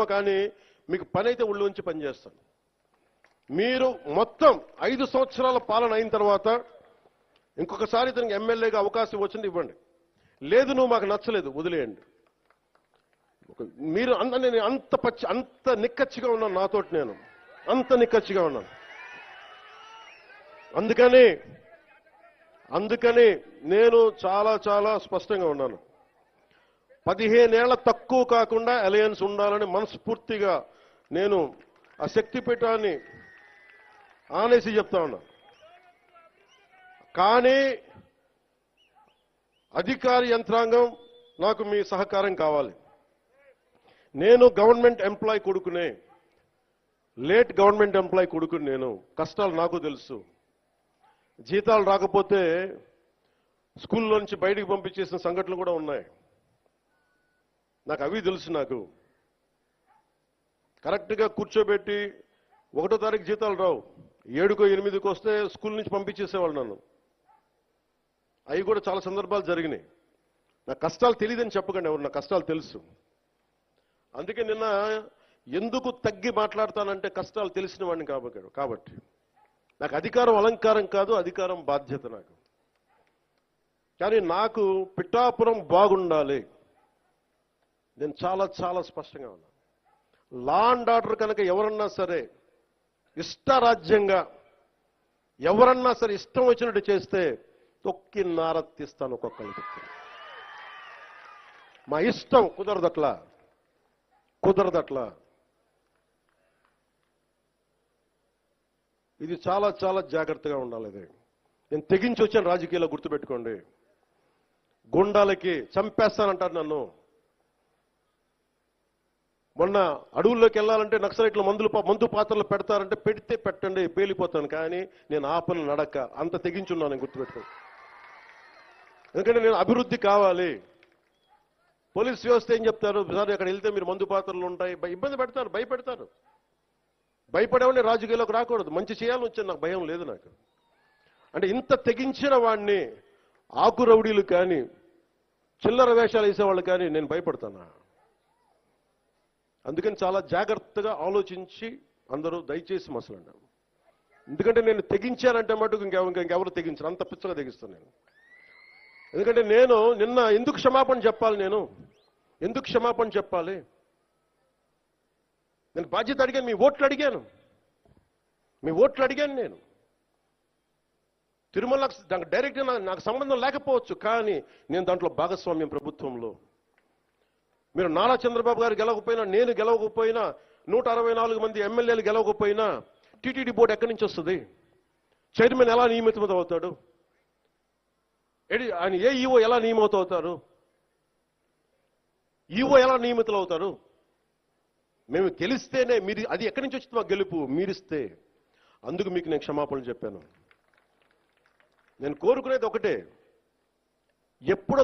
కానీ మీకు పని అయితే ఉళ్ళు ఉంచి పనిచేస్తాను మీరు మొత్తం ఐదు సంవత్సరాల పాలన అయిన తర్వాత ఇంకొకసారి ఇతనికి ఎమ్మెల్యేగా అవకాశం వచ్చింది ఇవ్వండి. లేదు నువ్వు మాకు నచ్చలేదు వదిలేయండి. మీరు అంత నేను అంత పచ్చి అంత నిక్కచ్చిగా ఉన్నాను నాతోటి నేను. అంత నిక్కచ్చిగా ఉన్నాను. అందుకని అందుకని నేను చాలా చాలా స్పష్టంగా ఉన్నాను. పదిహేనేళ్ళ తక్కువ కాకుండా అలయన్స్ ఉండాలని మనస్ఫూర్తిగా నేను ఆ శక్తిపీఠాన్ని ఆనేసి చెప్తా ఉన్నా. కానీ అధికార యంత్రాంగం నాకు మీ సహకారం కావాలి. నేను గవర్నమెంట్ ఎంప్లాయ్ కొడుకునే లేట్ గవర్నమెంట్ ఎంప్లాయ్ కొడుకుని నేను కష్టాలు నాకు తెలుసు. జీతాలు రాకపోతే స్కూల్లో నుంచి బయటికి పంపించేసిన సంఘటనలు కూడా ఉన్నాయి. నాకు అవి తెలుసు నాకు. కరెక్ట్గా కూర్చోబెట్టి ఒకటో తారీఖు జీతాలు రావు. ఏడుకో ఎనిమిదికి వస్తే స్కూల్ నుంచి పంపించేసేవాళ్ళు నన్ను. అవి కూడా చాలా సందర్భాలు జరిగినాయి. నా కష్టాలు తెలియదని చెప్పకండి ఎవరు నా కష్టాలు తెలుసు. అందుకే నిన్న ఎందుకు తగ్గి మాట్లాడతానంటే కష్టాలు తెలిసిన వాడిని కాబట్టి కాబట్టి. నాకు అధికారం అలంకారం కాదు అధికారం బాధ్యత నాకు. కానీ నాకు పిఠాపురం బాగుండాలి. నేను చాలా చాలా స్పష్టంగా ఉన్నాను లా అండ్ ఆర్డర్ కనుక ఎవరన్నా సరే ఇష్టరాజ్యంగా ఎవరన్నా సరే ఇష్టం వచ్చినట్టు చేస్తే తొక్కి నారత్తిస్తాను ఒక్కొక్కరికి మా ఇష్టం కుదరదట్లా? కుదరదట్లా? ఇది చాలా చాలా జాగ్రత్తగా ఉండాలి ఇది. నేను తెగించి వచ్చాను రాజకీయాల్లో గుర్తుపెట్టుకోండి. గుండాలకి చంపేస్తానంటారు నన్ను. మొన్న అడవుల్లోకి వెళ్ళాలంటే నక్సలైట్లు మందులు మందు పాత్రలు పెడతారంటే పెడితే పెట్టండి పేలిపోతాను. కానీ నేను ఆపను నడక. అంత తెగించున్నాను నేను గుర్తుపెట్టుకో ఎందుకంటే నేను అభివృద్ధి కావాలి. పోలీస్ వ్యవస్థ ఏం చెప్తారు? సార్ అక్కడ వెళ్తే మీరు మందు పాత్రలు ఉంటాయి. ఇబ్బంది పెడతారు భయపెడతారు. భయపడేవాడిని రాజకీయాల్లోకి రాకూడదు. మంచి చేయాలని వచ్చాను. నాకు భయం లేదు నాకు. అంటే ఇంత తెగించిన వాడిని ఆకు రౌడీలు కానీ చిల్లర వేషాలు వేసేవాళ్ళు కానీ నేను భయపడతానా. అందుకని చాలా జాగ్రత్తగా ఆలోచించి అందరూ దయచేసి మసలండి. ఎందుకంటే నేను తెగించానంటే మటుకు ఇంకెవ ఇంకెవరు తెగించరు. అంత పిచ్చగా తెగిస్తాను నేను. ఎందుకంటే నేను నిన్న ఎందుకు క్షమాపణ చెప్పాలి నేను? ఎందుకు క్షమాపణ చెప్పాలి? నేను బాధ్యత అడిగాను మీ ఓట్లు అడిగాను. మీ ఓట్లు అడిగాను నేను. తిరుమల దానికి డైరెక్ట్ నాకు సంబంధం లేకపోవచ్చు కానీ నేను దాంట్లో భాగస్వామ్యం ప్రభుత్వంలో మీరు నారా చంద్రబాబు గారు గెలవకపోయినా నేను గెలవకపోయినా నూట అరవై నాలుగు మంది ఎమ్మెల్యేలు గెలవకపోయినా టీటీడీ బోర్డు ఎక్కడి నుంచి వస్తుంది? చైర్మన్ ఎలా నియమితం అవుతాడు ఆయన ఏ ఈఓ ఎలా నియమితం అవుతారు ఈఓ ఎలా నియమితులు అవుతారు మేము గెలిస్తేనే మీరు అది ఎక్కడి నుంచి వచ్చింది మా గెలుపు? మీరిస్తే. అందుకు మీకు నేను క్షమాపణలు చెప్పాను. నేను కోరుకునేది ఒకటే. ఎప్పుడో